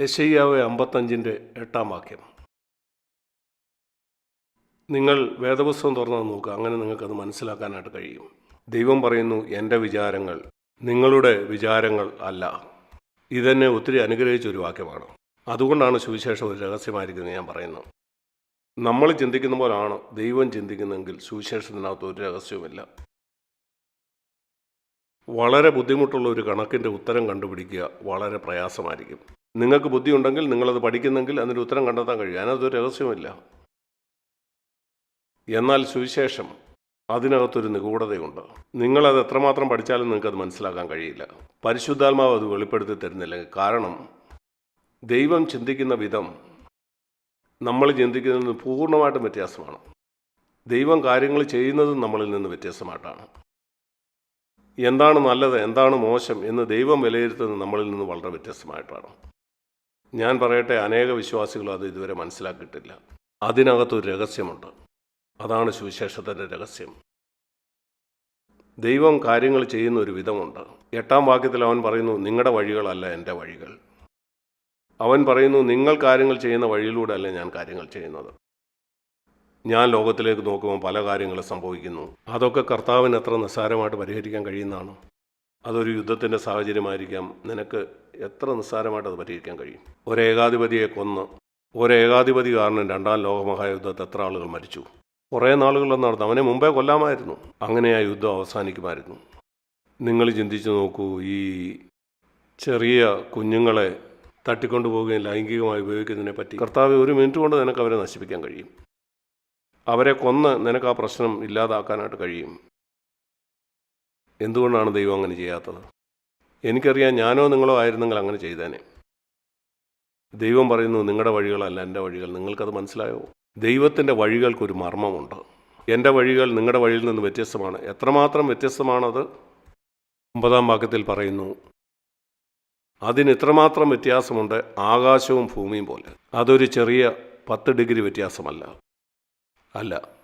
യശയ്യാവ് അമ്പത്തഞ്ചിന്റെ എട്ടാം വാക്യം. നിങ്ങൾ വേദപുസ്തകം തുറന്നു നോക്കുക. അങ്ങനെ നിങ്ങൾക്കത് മനസ്സിലാക്കാനായിട്ട് കഴിയും. ദൈവം പറയുന്നു എന്റെ വിചാരങ്ങൾ നിങ്ങളുടെ വിചാരങ്ങൾ അല്ല. ഇതെന്നെ ഒത്തിരി അനുഗ്രഹിച്ച ഒരു വാക്യമാണ്. അതുകൊണ്ടാണ് സുവിശേഷം ഒരു രഹസ്യമായിരിക്കുന്നത് ഞാൻ പറയുന്നത്. നമ്മൾ ചിന്തിക്കുന്ന പോലാണ് ദൈവം ചിന്തിക്കുന്നതെങ്കിൽ സുവിശേഷത്തിനകത്ത് ഒരു രഹസ്യവുമില്ല. വളരെ ബുദ്ധിമുട്ടുള്ള ഒരു കണക്കിന്റെ ഉത്തരം കണ്ടുപിടിക്കുക വളരെ പ്രയാസമായിരിക്കും. നിങ്ങൾക്ക് ബുദ്ധിയുണ്ടെങ്കിൽ നിങ്ങളത് പഠിക്കുന്നെങ്കിൽ അതിന്റെ ഉത്തരം കണ്ടെത്താൻ കഴിയും. അതിനകത്തൊരു രഹസ്യമില്ല എന്നാൽ സുവിശേഷം അതിനകത്തൊരു നിഗൂഢതയുണ്ട്. നിങ്ങളത് എത്രമാത്രം പഠിച്ചാലും നിങ്ങൾക്കത് മനസ്സിലാക്കാൻ കഴിയില്ല. പരിശുദ്ധാത്മാവ് അത് വെളിപ്പെടുത്തി തരുന്നില്ല. കാരണം ദൈവം ചിന്തിക്കുന്ന വിധം നമ്മൾ ചിന്തിക്കുന്നതിൽ നിന്ന് പൂർണമായിട്ടും വ്യത്യാസമാണ്. ദൈവം കാര്യങ്ങൾ ചെയ്യുന്നതും നമ്മളിൽ നിന്ന് വ്യത്യസ്തമായിട്ടാണ് എന്താണ് നല്ലത് എന്താണ് മോശം എന്ന് ദൈവം വിലയിരുത്തുന്നത് നമ്മളിൽ നിന്ന് വളരെ വ്യത്യസ്തമായിട്ടാണ് ഞാൻ പറയട്ടെ അനേക വിശ്വാസികൾ അത് ഇതുവരെ മനസ്സിലാക്കിയിട്ടില്ല. അതിനകത്തൊരു രഹസ്യമുണ്ട്. അതാണ് സുവിശേഷത്തിന്റെ രഹസ്യം. ദൈവം കാര്യങ്ങൾ ചെയ്യുന്ന ഒരു വിധമുണ്ട്. എട്ടാം വാക്യത്തിൽ അവൻ പറയുന്നു നിങ്ങളുടെ വഴികളല്ല എന്റെ വഴികൾ. അവൻ പറയുന്നു നിങ്ങൾ കാര്യങ്ങൾ ചെയ്യുന്ന വഴിയിലൂടെ അല്ല ഞാൻ കാര്യങ്ങൾ ചെയ്യുന്നത്. ഞാൻ ലോകത്തിലേക്ക് നോക്കുമ്പോൾ പല കാര്യങ്ങളും സംഭവിക്കുന്നു. അതൊക്കെ കർത്താവിന് എത്ര നിസ്സാരമായിട്ട് പരിഹരിക്കാൻ കഴിയുന്നതാണ്. അതൊരു യുദ്ധത്തിന്റെ സാഹചര്യമായിരിക്കാം. നിനക്ക് എത്ര നിസ്സാരമായിട്ട് അത് പരിഹരിക്കാൻ കഴിയും? ഒരേകാധിപതിയെ കൊന്ന് ഒരേകാധിപതി കാരണം രണ്ടാം ലോകമഹായുദ്ധത്തിൽ എത്ര ആളുകൾ മരിച്ചു? കുറേ നാളുകളൊന്നും നടന്നു. അവനെ മുമ്പേ കൊല്ലാമായിരുന്നു. അങ്ങനെ ആ യുദ്ധം അവസാനിക്കുമായിരുന്നു. നിങ്ങൾ ചിന്തിച്ചു നോക്കൂ ഈ ചെറിയ കുഞ്ഞുങ്ങളെ തട്ടിക്കൊണ്ടു പോവുകയും ലൈംഗികമായി ഉപയോഗിക്കുന്നതിനെ പറ്റി. കർത്താവ് ഒരു മിനിറ്റ് കൊണ്ട് നിനക്ക് അവരെ നശിപ്പിക്കാൻ കഴിയും. അവരെ കൊന്ന് നിനക്ക് ആ പ്രശ്നം ഇല്ലാതാക്കാനായിട്ട് കഴിയും. എന്തുകൊണ്ടാണ് ദൈവം അങ്ങനെ ചെയ്യാത്തത്? എനിക്കറിയാം ഞാനോ നിങ്ങളോ ആയിരുന്നെങ്കിൽ അങ്ങനെ ചെയ്തേനെ. ദൈവം പറയുന്നു നിങ്ങളുടെ വഴികളല്ല എന്റെ വഴികൾ. നിങ്ങൾക്കത് മനസ്സിലായോ? ദൈവത്തിന്റെ വഴികൾക്കൊരു മർമ്മമുണ്ട്. എന്റെ വഴികൾ നിങ്ങളുടെ വഴിയിൽ നിന്ന് വ്യത്യസ്തമാണ്. എത്രമാത്രം വ്യത്യസ്തമാണത്? ഒമ്പതാം വാക്യത്തിൽ പറയുന്നു അതിന് ഇത്രമാത്രം വ്യത്യാസമുണ്ട് ആകാശവും ഭൂമിയും പോലെ. അതൊരു ചെറിയ പത്ത് ഡിഗ്രി വ്യത്യാസമല്ല. അല്ല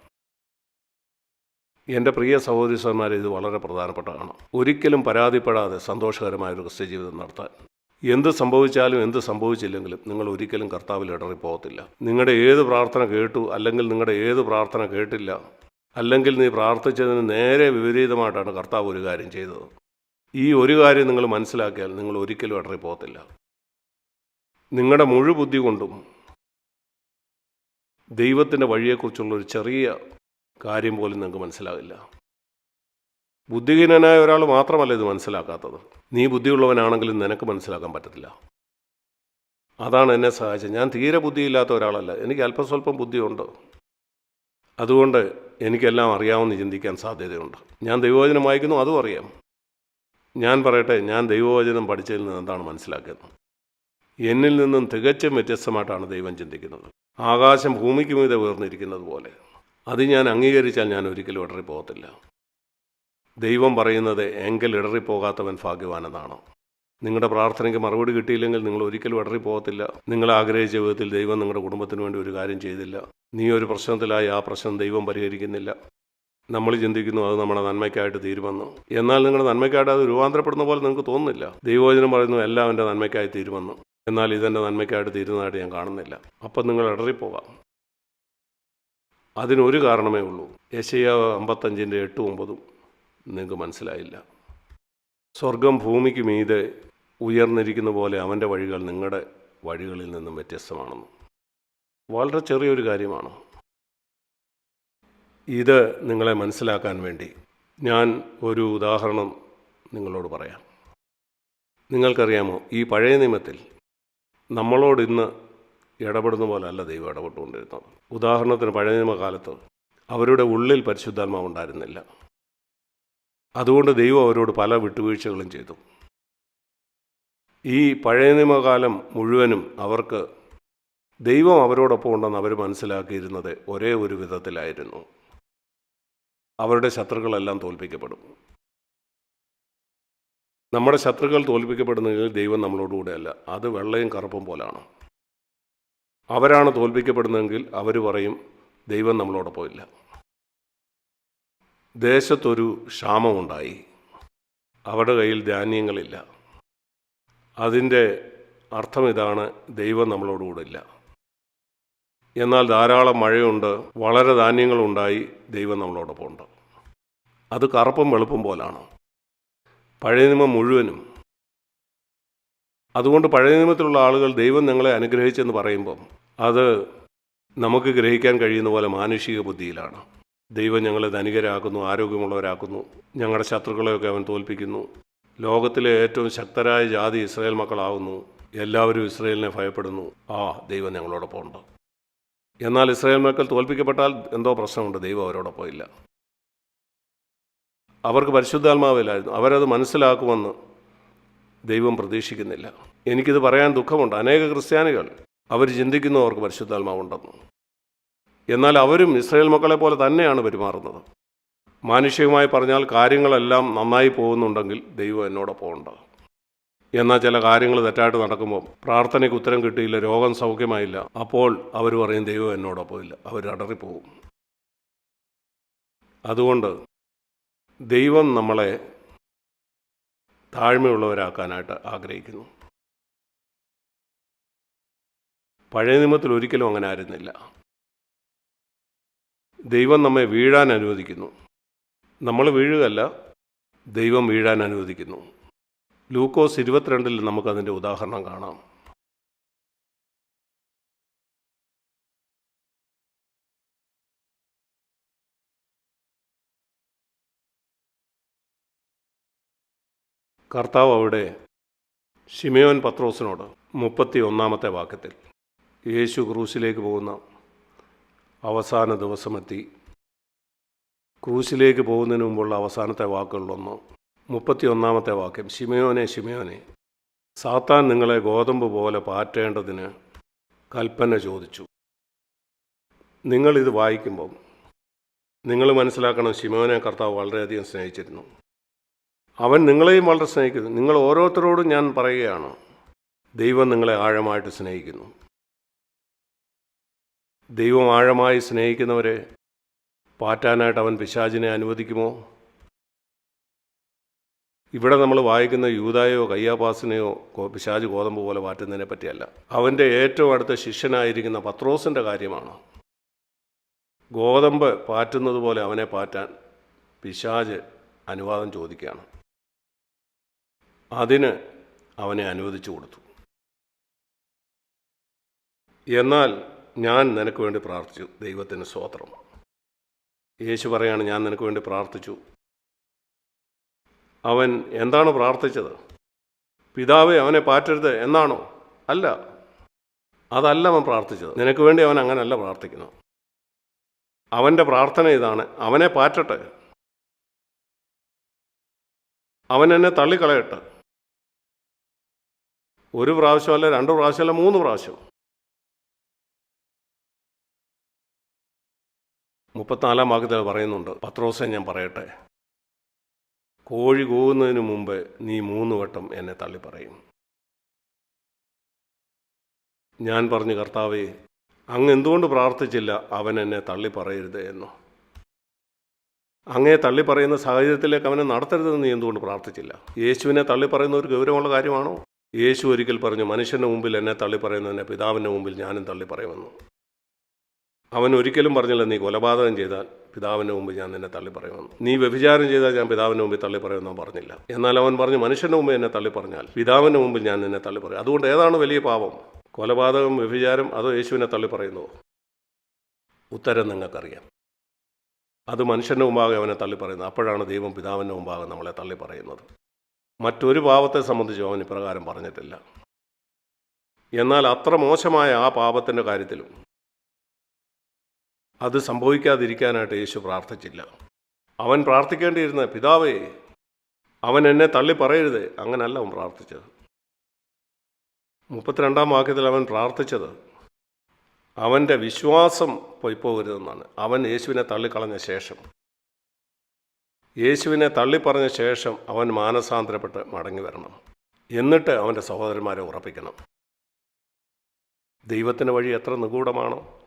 എന്റെ പ്രിയ സഹോദരി ഇത് വളരെ പ്രധാനപ്പെട്ടതാണ്. ഒരിക്കലും പരാതിപ്പെടാതെ സന്തോഷകരമായ ഒരു ക്രിസ്ത്യ ജീവിതം നടത്താൻ. എന്ത് സംഭവിച്ചാലും എന്ത് സംഭവിച്ചില്ലെങ്കിലും നിങ്ങൾ ഒരിക്കലും കർത്താവിൽ ഇടറിപ്പോകത്തില്ല. നിങ്ങളുടെ ഏത് പ്രാർത്ഥന കേട്ടു അല്ലെങ്കിൽ നിങ്ങളുടെ ഏത് പ്രാർത്ഥന കേട്ടില്ല അല്ലെങ്കിൽ നീ പ്രാർത്ഥിച്ചതിന് നേരെ വിപരീതമായിട്ടാണ് കർത്താവ് ഒരു കാര്യം ചെയ്തത്. ഈ ഒരു കാര്യം നിങ്ങൾ മനസ്സിലാക്കിയാൽ നിങ്ങൾ ഒരിക്കലും ഇടറിപ്പോകത്തില്ല. നിങ്ങളുടെ മുഴുബുദ്ധി കൊണ്ടും ദൈവത്തിന്റെ വഴിയെക്കുറിച്ചുള്ള ഒരു ചെറിയ കാര്യം പോലും നിങ്ങൾക്ക് മനസ്സിലാവില്ല. ബുദ്ധിഹീനനായ ഒരാൾ മാത്രമല്ല ഇത് മനസ്സിലാക്കാത്തത്. നീ ബുദ്ധിയുള്ളവനാണെങ്കിലും നിനക്ക് മനസ്സിലാക്കാൻ പറ്റത്തില്ല. അതാണ് എന്നെ സഹായിച്ചത്. ഞാൻ തീരെ ബുദ്ധിയില്ലാത്ത ഒരാളല്ല. എനിക്ക് അല്പം സ്വല്പം ബുദ്ധിയുണ്ട്. അതുകൊണ്ട് എനിക്കെല്ലാം അറിയാമെന്ന് ചിന്തിക്കാൻ സാധ്യതയുണ്ട്. ഞാൻ ദൈവവചനം വായിക്കുന്നു അതും അറിയാം. ഞാൻ പറയട്ടെ ഞാൻ ദൈവവചനം പഠിച്ചതിൽ നിന്ന് എന്താണ് മനസ്സിലാക്കിയത്? എന്നിൽ നിന്നും തികച്ചും വ്യത്യസ്തമായിട്ടാണ് ദൈവം ചിന്തിക്കുന്നത്. ആകാശം ഭൂമിക്ക് മീതെ ഉയർന്നിരിക്കുന്നത് പോലെ. അത് ഞാൻ അംഗീകരിച്ചാൽ ഞാൻ ഒരിക്കലും ഇടറിപ്പോകത്തില്ല. ദൈവം പറയുന്നത് എങ്കിൽ ഇടറിപ്പോകാത്തവൻ ഭാഗ്യവാനെന്നാണ്? നിങ്ങളുടെ പ്രാർത്ഥനയ്ക്ക് മറുപടി കിട്ടിയില്ലെങ്കിൽ നിങ്ങൾ ഒരിക്കലും ഇടറി പോകത്തില്ല നിങ്ങൾ ആഗ്രഹിച്ച വിധത്തിൽ ദൈവം നിങ്ങളുടെ കുടുംബത്തിന് വേണ്ടി ഒരു കാര്യം ചെയ്തില്ല. നീ ഒരു പ്രശ്നത്തിലായി ആ പ്രശ്നം ദൈവം പരിഹരിക്കുന്നില്ല. നമ്മൾ ചിന്തിക്കുന്നു അത് നമ്മുടെ നന്മയ്ക്കായിട്ട് തീരുമെന്ന്. എന്നാൽ നിങ്ങളുടെ നന്മയ്ക്കായിട്ട് അത് രൂപാന്തരപ്പെടുന്ന പോലെ നിങ്ങൾക്ക് തോന്നുന്നില്ല. ദൈവവചനം പറയുന്നു എല്ലാം എന്റെ നന്മയ്ക്കായി തീരുമെന്ന്. എന്നാൽ ഇതെന്റെ നന്മയ്ക്കായിട്ട് തീരുന്നതായിട്ട് ഞാൻ കാണുന്നില്ല. അപ്പം നിങ്ങൾ ഇടറിപ്പോകാം. അതിനൊരു കാരണമേ ഉള്ളൂ. യശയ അമ്പത്തഞ്ചിന്റെ എട്ടും ഒമ്പതും നിങ്ങൾക്ക് മനസ്സിലായില്ല. സ്വർഗം ഭൂമിക്ക് മീതെ ഉയർന്നിരിക്കുന്ന പോലെ അവന്റെ വഴികൾ നിങ്ങളുടെ വഴികളിൽ നിന്നും വ്യത്യസ്തമാണെന്ന്. വളരെ ചെറിയൊരു കാര്യമാണ്. ഇത് നിങ്ങളെ മനസ്സിലാക്കാൻ വേണ്ടി ഞാൻ ഒരു ഉദാഹരണം നിങ്ങളോട് പറയാം. നിങ്ങൾക്കറിയാമോ ഈ പഴയ നിയമത്തിൽ നമ്മളോട് ഇന്ന് ഇടപെടുന്ന പോലെ അല്ല ദൈവം ഇടപെട്ടുകൊണ്ടിരുന്നത്. ഉദാഹരണത്തിന് പഴയ നിയമകാലത്ത് അവരുടെ ഉള്ളിൽ പരിശുദ്ധാത്മാവ് ഉണ്ടായിരുന്നില്ല. അതുകൊണ്ട് ദൈവം അവരോട് പല വിട്ടുവീഴ്ചകളും ചെയ്തു. ഈ പഴയ നിയമകാലം മുഴുവനും അവർക്ക് ദൈവം അവരോടൊപ്പം ഉണ്ടെന്ന് അവർ മനസ്സിലാക്കിയിരുന്നത് ഒരേ ഒരു വിധത്തിലായിരുന്നു. അവരുടെ ശത്രുക്കളെല്ലാം തോൽപ്പിക്കപ്പെടും. നമ്മുടെ ശത്രുക്കൾ തോൽപ്പിക്കപ്പെടുന്നെങ്കിൽ ദൈവം നമ്മളോടുകൂടെയല്ല. അത് വെള്ളയും കറുപ്പും പോലാണ്. അവരാണ് തോൽപ്പിക്കപ്പെടുന്നതെങ്കിൽ അവർ പറയും ദൈവം നമ്മളോടൊപ്പം ഇല്ല ദേശത്തൊരു ക്ഷാമമുണ്ടായി. അവരുടെ കയ്യിൽ ധാന്യങ്ങളില്ല. അതിന്റെ അർത്ഥം ഇതാണ് ദൈവം നമ്മളോടുകൂടില്ല എന്നാൽ ധാരാളം മഴയുണ്ട് വളരെ ധാന്യങ്ങളുണ്ടായി ദൈവം നമ്മളോടൊപ്പം ഉണ്ട് അത് കറുപ്പും വെളുപ്പും പോലാണ്. പഴയ നിയമം മുഴുവനും അതുകൊണ്ട് പഴയ നിയമത്തിലുള്ള ആളുകൾ ദൈവം ഞങ്ങളെ അനുഗ്രഹിച്ചെന്ന് പറയുമ്പം അത് നമുക്ക് ഗ്രഹിക്കാൻ കഴിയുന്ന പോലെ മാനുഷിക ബുദ്ധിയിലാണ്. ദൈവം ഞങ്ങളെ ധനികരാക്കുന്നു ആരോഗ്യമുള്ളവരാക്കുന്നു ഞങ്ങളുടെ ശത്രുക്കളെയൊക്കെ അവൻ തോൽപ്പിക്കുന്നു. ലോകത്തിലെ ഏറ്റവും ശക്തരായ ജാതി ഇസ്രായേൽ മക്കളാവുന്നു. എല്ലാവരും ഇസ്രായേലിനെ ഭയപ്പെടുന്നു. ആ ദൈവം ഞങ്ങളോടൊപ്പം ഉണ്ട്. എന്നാൽ ഇസ്രായേൽ മക്കൾ തോൽപ്പിക്കപ്പെട്ടാൽ എന്തോ പ്രശ്നമുണ്ട്. ദൈവം അവരോടൊപ്പം ഇല്ല അവർക്ക് പരിശുദ്ധാത്മാവില്ലായിരുന്നു അവരത് മനസ്സിലാക്കുമെന്ന് ദൈവം പ്രതീക്ഷിക്കുന്നില്ല. എനിക്കിത് പറയാൻ ദുഃഖമുണ്ട്. അനേക ക്രിസ്ത്യാനികൾ അവർ ചിന്തിക്കുന്നു അവർക്ക് പരിശുദ്ധാത്മാവുണ്ടെന്ന്. എന്നാൽ അവരും ഇസ്രയേൽ മക്കളെ പോലെ തന്നെയാണ് പെരുമാറുന്നത്. മാനുഷികമായി പറഞ്ഞാൽ കാര്യങ്ങളെല്ലാം നന്നായി പോകുന്നുണ്ടെങ്കിൽ ദൈവം എന്നോടൊപ്പം ഉണ്ട്. എന്നാൽ ചില കാര്യങ്ങൾ തെറ്റായിട്ട് നടക്കുമ്പോൾ പ്രാർത്ഥനയ്ക്ക് ഉത്തരം കിട്ടിയില്ല രോഗം സൗഖ്യമായില്ല അപ്പോൾ അവർ പറയും ദൈവം എന്നോടൊപ്പം ഇല്ല. അവർ അടറിപ്പോകും. അതുകൊണ്ട് ദൈവം നമ്മളെ താഴ്മയുള്ളവരാക്കാനായിട്ട് ആഗ്രഹിക്കുന്നു. പഴയ നിയമത്തിൽ ഒരിക്കലും അങ്ങനെ ആയിരുന്നില്ല. ദൈവം നമ്മെ വീഴാൻ അനുവദിക്കുന്നു. നമ്മൾ വീഴുകയല്ല ദൈവം വീഴാൻ അനുവദിക്കുന്നു. ലൂക്കോസ് ഇരുപത്തിരണ്ടിൽ നമുക്കതിന്റെ ഉദാഹരണം കാണാം. കർത്താവ് അവിടെ ഷിമയോൻ പത്രോസിനോട് മുപ്പത്തി ഒന്നാമത്തെ വാക്യത്തിൽ യേശു ക്രൂസിലേക്ക് പോകുന്ന അവസാന ദിവസമെത്തി. ക്രൂസിലേക്ക് പോകുന്നതിന് മുമ്പുള്ള അവസാനത്തെ വാക്കുകളിലൊന്ന് മുപ്പത്തി ഒന്നാമത്തെ വാക്യം ഷിമയോനെ ഷിമയോനെ സാത്താൻ നിങ്ങളെ ഗോതമ്പ് പോലെ പാറ്റേണ്ടതിന് കൽപ്പന ചോദിച്ചു. നിങ്ങളിത് വായിക്കുമ്പം നിങ്ങൾ മനസ്സിലാക്കണം ഷിമോനെ കർത്താവ് വളരെയധികം സ്നേഹിച്ചിരുന്നു. അവൻ നിങ്ങളെയും വളരെ സ്നേഹിക്കുന്നു. നിങ്ങൾ ഓരോരുത്തരോടും ഞാൻ പറയുകയാണ്. ദൈവം നിങ്ങളെ ആഴമായിട്ട് സ്നേഹിക്കുന്നു. ദൈവം ആഴമായി സ്നേഹിക്കുന്നവരെ പാറ്റാനായിട്ട് അവൻ പിശാചിനെ അനുവദിക്കുമോ? ഇവിടെ നമ്മൾ വായിക്കുന്ന യൂതായോ കയ്യാപ്പാസിനെയോ ഗോ- പിശാജ് ഗോതമ്പ് പോലെ പാറ്റുന്നതിനെ പറ്റിയല്ല. അവന്റെ ഏറ്റവും അടുത്ത ശിഷ്യനായിരിക്കുന്ന പത്രോസിന്റെ കാര്യമാണ്. ഗോതമ്പ് പാറ്റുന്നത് പോലെ അവനെ പാറ്റാൻ പിശാജ് അനുവാദം ചോദിക്കുകയാണ്. അതിന് അവനെ അനുവദിച്ചു കൊടുത്തു. എന്നാൽ ഞാൻ നിനക്ക് വേണ്ടി പ്രാർത്ഥിച്ചു ദൈവത്തിന് സ്വോത്രം യേശു പറയാണ് ഞാൻ നിനക്ക് വേണ്ടി പ്രാർത്ഥിച്ചു. അവൻ എന്താണ് പ്രാർത്ഥിച്ചത്? പിതാവെ അവനെ പാറ്റരുത്. എന്നാണോ? അല്ല. അതല്ല അവൻ പ്രാർത്ഥിച്ചത്. നിനക്ക് വേണ്ടി അവൻ അങ്ങനല്ല പ്രാർത്ഥിക്കുന്നു. അവന്റെ പ്രാർത്ഥന ഇതാണ്. അവനെ പാറ്റട്ടെ. അവൻ എന്നെ തള്ളിക്കളയട്ടെ. ഒരു പ്രാവശ്യമല്ല രണ്ട് പ്രാവശ്യമല്ല മൂന്ന് പ്രാവശ്യം. മുപ്പത്തിനാലാം വാക്യത്തിൽ പറയുന്നുണ്ട്. പത്രോസെ ഞാൻ പറയട്ടെ. കോഴി കൂവുന്നതിന് മുമ്പ് നീ മൂന്ന് വട്ടം എന്നെ തള്ളി പറയും ഞാൻ പറഞ്ഞു കർത്താവേ അങ്ങ് എന്തുകൊണ്ട് പ്രാർത്ഥിച്ചില്ല അവൻ എന്നെ തള്ളി പറയരുത് എന്നോ. അങ്ങേ തള്ളി പറയുന്ന സാഹചര്യത്തിലേക്ക് അവനെ നടത്തരുതെന്ന് നീ എന്തുകൊണ്ട് പ്രാർത്ഥിച്ചില്ല? യേശുവിനെ തള്ളി പറയുന്ന ഒരു ഗൗരവമുള്ള കാര്യമാണോ? യേശു ഒരിക്കൽ പറഞ്ഞു മനുഷ്യന്റെ മുമ്പിൽ എന്നെ തള്ളി പറയുന്നതിനെ പിതാവിന്റെ മുമ്പിൽ ഞാനും തള്ളി പറയുമെന്നു. അവൻ ഒരിക്കലും പറഞ്ഞില്ല നീ കൊലപാതകം ചെയ്താൽ പിതാവിന്റെ മുമ്പ് ഞാൻ നിന്നെ തള്ളി പറയുമെന്ന്. നീ വ്യഭിചാരം ചെയ്താൽ ഞാൻ പിതാവിന്റെ മുമ്പിൽ തള്ളി പറയുമെന്ന് പറഞ്ഞില്ല. എന്നാൽ അവൻ പറഞ്ഞു മനുഷ്യന്റെ മുമ്പ് എന്നെ തള്ളി പറഞ്ഞാൽ പിതാവിന്റെ മുമ്പിൽ ഞാൻ നിന്നെ തള്ളി പറയും. അതുകൊണ്ട് ഏതാണ് വലിയ പാപം? കൊലപാതകം വ്യഭിചാരം അതോ യേശുവിനെ തള്ളി പറയുന്നുവോ ഉത്തരം നിങ്ങൾക്കറിയാം. അത് മനുഷ്യന്റെ മുമ്പാകെ അവനെ തള്ളി പറയുന്നത് അപ്പോഴാണ് ദൈവം പിതാവിന്റെ മുമ്പാകെ നമ്മളെ തള്ളി പറയുന്നത്. മറ്റൊരു പാപത്തെ സംബന്ധിച്ചും അവൻ ഇപ്രകാരം പറഞ്ഞിട്ടില്ല. എന്നാൽ അത്ര മോശമായ ആ പാപത്തിന്റെ കാര്യത്തിലും അത് സംഭവിക്കാതിരിക്കാനായിട്ട് യേശു പ്രാർത്ഥിച്ചില്ല. അവൻ പ്രാർത്ഥിക്കേണ്ടിയിരുന്ന പിതാവേ അവൻ എന്നെ തള്ളി പറയരുത്. അങ്ങനല്ല അവൻ പ്രാർത്ഥിച്ചത്. മുപ്പത്തിരണ്ടാം വാക്യത്തിൽ അവൻ പ്രാർത്ഥിച്ചത് അവന്റെ വിശ്വാസം പൊയ്പോകരുതെന്നാണ് അവൻ യേശുവിനെ തള്ളിക്കളഞ്ഞ ശേഷം. യേശുവിനെ തള്ളിപ്പറഞ്ഞ ശേഷം അവൻ മാനസാന്തരപ്പെട്ട് മടങ്ങി വരണം. എന്നിട്ട് അവന്റെ സഹോദരന്മാരെ ഉറപ്പിക്കണം. ദൈവത്തിന്റെ വഴി എത്ര നിഗൂഢമാണോ?